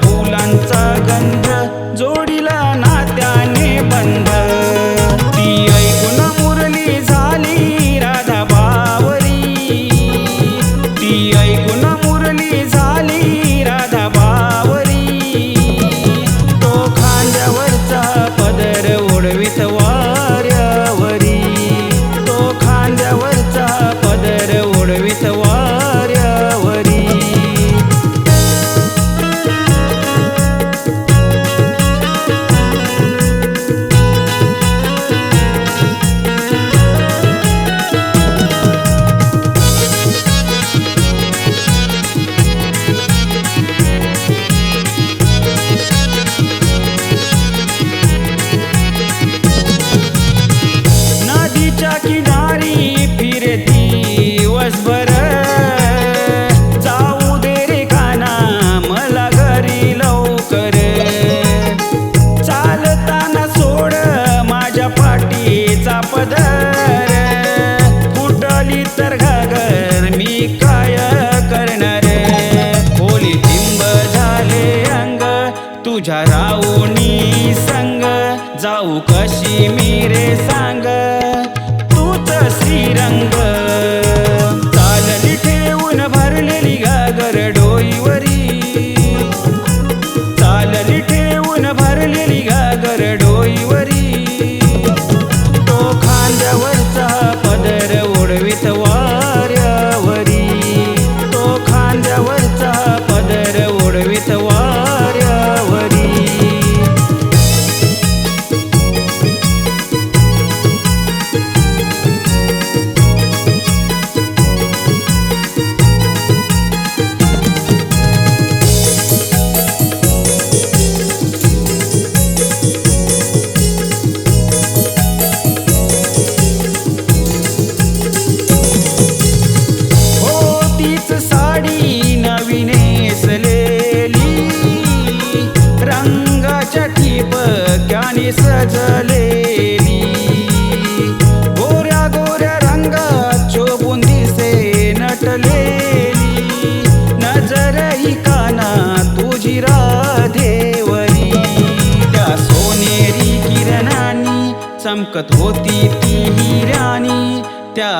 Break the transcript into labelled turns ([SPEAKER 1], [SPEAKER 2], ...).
[SPEAKER 1] फुलांचा गंध जोडीला नात्याने बंध. चटी बक्याने सजलेली. गोऱ्या गोऱ्या रंगात शोभून दिसे नटलेली. नजर ही काना तुझी राधेवरी. त्या सोनेरी किरणानी चमकत होती ती हिराणी. त्या